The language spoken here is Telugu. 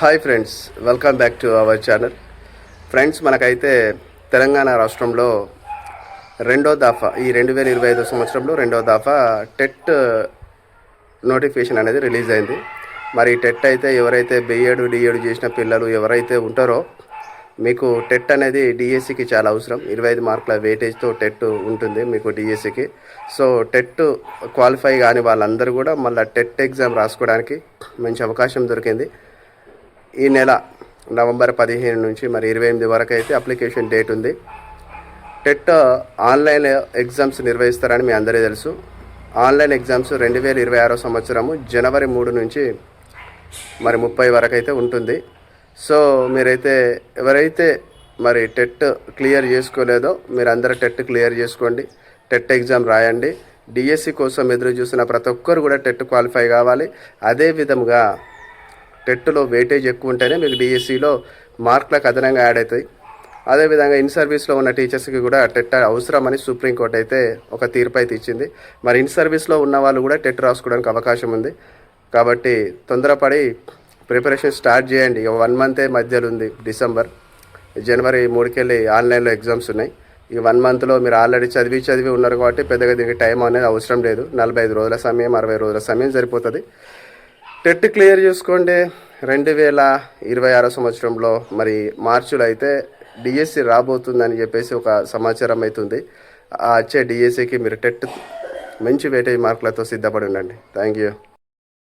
Hi friends welcome back to our channel friends మనకైతే తెలంగాణ రాష్ట్రంలో రెండో దాఫా ఈ రెండు వేల ఇరవై ఐదో సంవత్సరంలో రెండో దాఫా టెట్ నోటిఫికేషన్ అనేది రిలీజ్ అయింది. మరి టెట్ అయితే ఎవరైతే బిఏడు డిఏడు చేసిన పిల్లలు ఎవరైతే ఉంటారో మీకు టెట్ అనేది డిఎస్సికి చాలా అవసరం. ఇరవై ఐదు మార్కుల వెయిటేజ్తో టెట్ ఉంటుంది మీకు డిఎస్సికి సో టెట్ క్వాలిఫై కాని వాళ్ళందరూ కూడా మళ్ళీ టెట్ ఎగ్జామ్ రాసుకోవడానికి మంచి అవకాశం దొరికింది. ఈ నెల నవంబర్ పదిహేను నుంచి మరి ఇరవై ఎనిమిది వరకు అయితే అప్లికేషన్ డేట్ ఉంది. టెట్ ఆన్లైన్ ఎగ్జామ్స్ నిర్వహిస్తారని మీ అందరికీ తెలుసు. ఆన్లైన్ ఎగ్జామ్స్ రెండు వేల ఇరవై ఆరో సంవత్సరము జనవరి మూడు నుంచి మరి ముప్పై వరకు అయితే ఉంటుంది. సో మీరైతే ఎవరైతే మరి టెట్ క్లియర్ చేసుకోలేదో మీరు టెట్ క్లియర్ చేసుకోండి. టెట్ ఎగ్జామ్ రాయండి. డిఎస్సి కోసం ఎదురు చూసిన ప్రతి ఒక్కరు కూడా టెట్ క్వాలిఫై కావాలి. అదే విధంగా టెట్లో వెయిటేజ్ ఎక్కువ ఉంటేనే మీకు డిఎస్సిలో మార్కులకు అదనంగా యాడ్ అవుతాయి. అదేవిధంగా ఇన్ సర్వీస్లో ఉన్న టీచర్స్కి కూడా టెట్ అవసరమని సుప్రీంకోర్టు అయితే ఒక తీర్పు అయితే ఇచ్చింది. మరి ఇన్ సర్వీస్లో ఉన్న వాళ్ళు కూడా టెట్ రాసుకోవడానికి అవకాశం ఉంది. కాబట్టి తొందరపడి ప్రిపరేషన్ స్టార్ట్ చేయండి. ఇక వన్ మంతే మధ్యలో ఉంది డిసెంబర్ జనవరి మూడుకెళ్ళి ఆన్లైన్లో ఎగ్జామ్స్ ఉన్నాయి. ఈ వన్ మంత్లో మీరు ఆల్రెడీ చదివి చదివి ఉన్నారు కాబట్టి పెద్దగా దీనికి టైం అనేది అవసరం లేదు. నలభై ఐదు రోజుల సమయం అరవై రోజుల సమయం సరిపోతుంది. టెట్ క్లియర్ చేసుకోండి. రెండు వేల ఇరవై ఆరో సంవత్సరంలో మరి మార్చిలో అయితే డిఎస్సి రాబోతుందని చెప్పేసి ఒక సమాచారం అవుతుంది ఆ వచ్చే డిఎస్సికి మీరు టెట్ మంచి వేటేజ్ మార్కులతో సిద్ధపడి ఉండండి. Thank you.